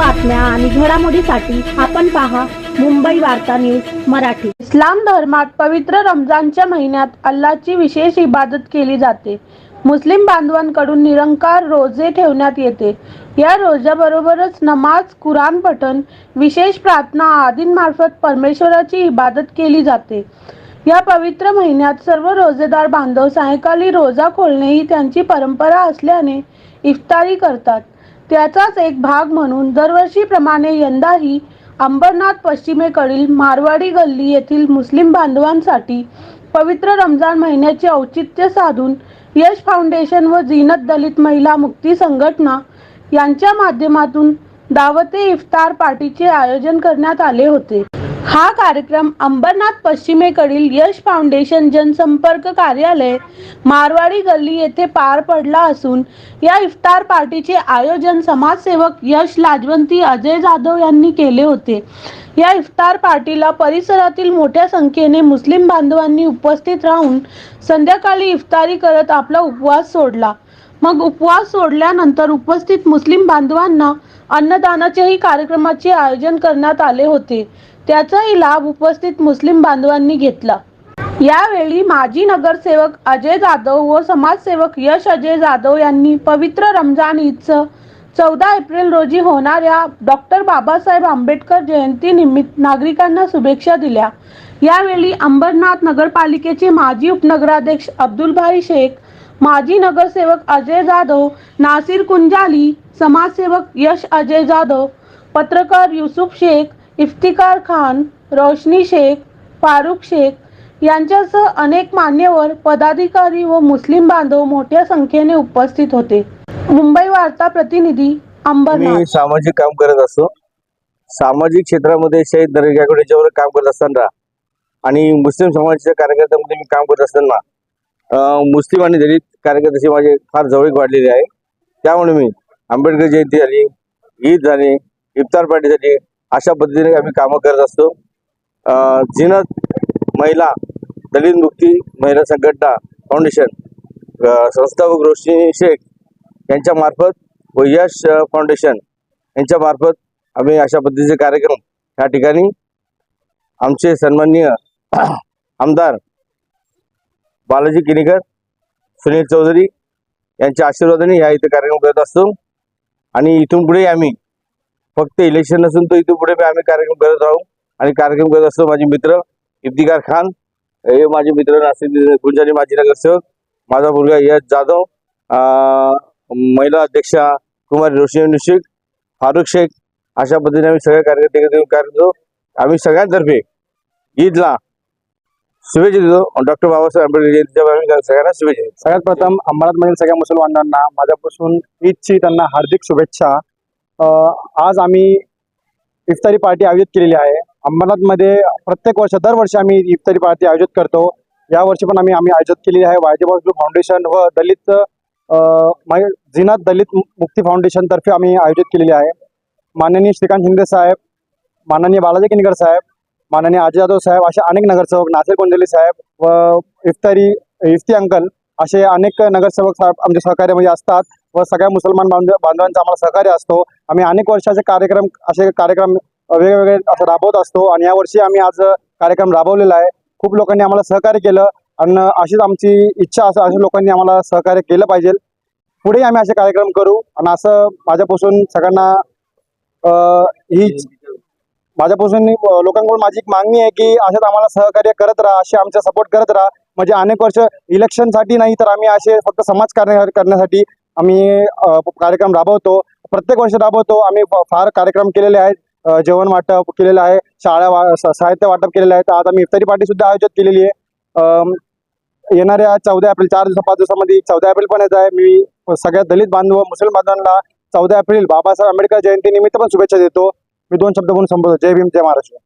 बातम्या आणि घडामोडीसाठी आपण पहा मुंबई वार्ता न्यूज मराठी. इस्लाम धर्मात पवित्र रमजानच्या महिन्यात अल्लाची विशेष इबादत केली जाते. मुस्लिम बांधवांकडून निरंकार रोजे ठेवण्यात येते. या रोजाबरोबरच नमाज कुराण पठण विशेष प्रार्थना आदींमार्फत परमेश्वराची इबादत केली जाते. या पवित्र महिन्यात सर्व रोजेदार बांधव सायंकाळी रोजा खोलणे ही त्यांची परंपरा असल्याने इफ्तारी करतात. त्याचाच एक भाग म्हणून दरवर्षीप्रमाणे यंदाही अंबरनाथ पश्चिमेकडील मारवाडी गल्ली येथील मुस्लिम बांधवांसाठी पवित्र रमजान महिन्याचे औचित्य साधून यश फाउंडेशन व जीनत दलित महिला मुक्ती संघटना यांच्या माध्यमातून दावते इफ्तार पार्टीचे आयोजन करण्यात आले होते. हा कार्यक्रम अंबरनाथ पश्चिमेकडील यश फाउंडेशन जनसंपर्क कार्यालय मारवाडी गल्ली येथे पार पडला असून या इफ्तार पार्टीचे आयोजन समाजसेवक यश लाजवंती अजय जाधव यांनी केले होते. या इफ्तार पार्टीला परिसरातील मोठ्या संख्येने मुस्लिम बांधवांनी उपस्थित राहून संध्याकाळी इफ्तारी करत आपला उपवास सोडला. मग उपवास सोडल्यानंतर उपस्थित मुस्लिम बांधवांना अन्नदानाच्याही कार्यक्रमाचे आयोजन करण्यात आले होते. त्याचाही लाभ उपस्थित मुस्लिम बांधवांनी घेतला. यावेळी माजी नगरसेवक अजय जाधव व समाजसेवक यश अजय जाधव यांनी पवित्र रमजान ईदचं चौदा एप्रिल रोजी होणाऱ्या डॉक्टर बाबासाहेब आंबेडकर जयंतीनिमित्त नागरिकांना शुभेच्छा दिल्या. यावेळी अंबरनाथ नगरपालिकेचे माजी उपनगराध्यक्ष अब्दुलभाई शेख माजी नगरसेवक अजय जाधव नासिर कुंजाली समाजसेवक यश अजय जाधव पत्रकार युसुफ शेख इफ्तिकार खान रोशनी शेख फारुख शेख यांच्यासह अनेक मान्यवर पदाधिकारी व मुस्लिम बांधव मोठ्या संख्येने उपस्थित होते. मुंबई वार्ता प्रतिनिधी मी अंबरनाथ सामाजिक काम करत असतो. सामाजिक क्षेत्रामध्ये शहीद दर्जाकडे याच्यावर काम करत असताना आणि मुस्लिम समाजाच्या कार्यकर्त्यामध्ये मी काम करत असताना मुस्लिम आणि दलित कार्यकर्त्याशी माझे फार जवळीक वाढलेली आहे. त्यामुळे मी आंबेडकर जयंती झाली ईद झाली इफ्तार पार्टी झाली अशा पद्धतीने आम्ही कामं करत असतो. अं, जिनत महिला दलित मुक्ती महिला संघटना फाउंडेशन संस्थापक रोशनी शेख यांच्या मार्फत व यश फाउंडेशन यांच्या मार्फत आम्ही अशा पद्धतीचे कार्यक्रम या ठिकाणी आमचे सन्माननीय आमदार बालाजी किनीकर सुनील चौधरी यांच्या आशीर्वादाने ह्या इथे कार्यक्रम करत असतो. आणि इथून पुढे आम्ही फक्त इलेक्शन नसून तर इथून पुढे आम्ही कार्यक्रम करत राहू. आणि कार्यक्रम करत असतो माझे मित्र इफ्तिकार खान हे माझे मित्र नासिर गुंजारी माजी नगरसेवक माझा मुलगा यश जाधव महिला अध्यक्षा कुमार रोशनी शेख फारुख शेख अशा पद्धतीने आम्ही सगळे कार्यकर्ते एकत्र कार्य करतो आम्ही सगळ्यांतर्फे ईदला शुभेच्छा देतो डॉक्टर बाबासाहेब आंबेडकर सगळ्यांना शुभेच्छा सगळ्यात प्रथम अंबरनाथमधील सगळ्या मुसलमानांना माझ्यापासून ईदची त्यांना हार्दिक शुभेच्छा. आज आम्ही इफ्तारी पार्टी आयोजित केलेली आहे. अंबरनाथमध्ये प्रत्येक वर्ष दरवर्षी आम्ही इफ्तारी पार्टी आयोजित करतो. या वर्षी पण आम्ही आम्ही आयोजित केलेली आहे. वायदेबाजू फाउंडेशन व दलित जिनात दलित मुक्ती फाउंडेशन तर्फे आम्ही आयोजित केलेली आहे. माननीय श्रीकांत शिंदे साहेब माननीय बालाजी किनकर साहेब माननीय अजय जाधव साहेब असे अनेक नगरसेवक नासिर कोंडली साहेब व इफ्तारी इफ्ती अंकल असे अनेक नगरसेवक साहेब आमच्या सहकार्यामध्ये असतात व सगळ्या मुसलमान बांधव बांधवांचा आम्हाला सहकार्य असतो. आम्ही अनेक वर्षाचे कार्यक्रम असे कार्यक्रम वेगवेगळे असं राबवत असतो आणि यावर्षी आम्ही आज कार्यक्रम राबवलेला आहे. खूप लोकांनी आम्हाला सहकार्य केलं आणि अशीच आमची इच्छा असं अशा लोकांनी आम्हाला सहकार्य केलं पाहिजे. पुढेही आम्ही असे कार्यक्रम करू आणि असं माझ्यापासून सगळ्यांना ही माझ्यापासून लोकांकडून माझी एक मागणी आहे की अशात आम्हाला सहकार्य करत राहा असे आमच्या सपोर्ट करत राहा. म्हणजे अनेक वर्ष इलेक्शनसाठी नाही तर आम्ही असे फक्त समाज कार्य करण्यासाठी आम्ही कार्यक्रम राबवतो. प्रत्येक वर्ष राबवतो. आम्ही फार कार्यक्रम केलेले आहेत. जेवण वाटप केलेलं आहे. शाळा वा साहित्य वाटप केलेलं आहे तर आज आम्ही इफ्तारी पार्टी सुद्धा आयोजित केलेली आहे. येणाऱ्या चौदा एप्रिल चार दिवसा पाच दिवसामध्ये चौदा एप्रिल पण येत आहे. मी सगळ्या दलित बांधव मुस्लिम बांधवांना चौदा एप्रिल बाबासाहेब आंबेडकर जयंती निमित्त पण शुभेच्छा देतो. मी दोन शब्द बोलून संबोधतो जय भीम जय महाराष्ट्र.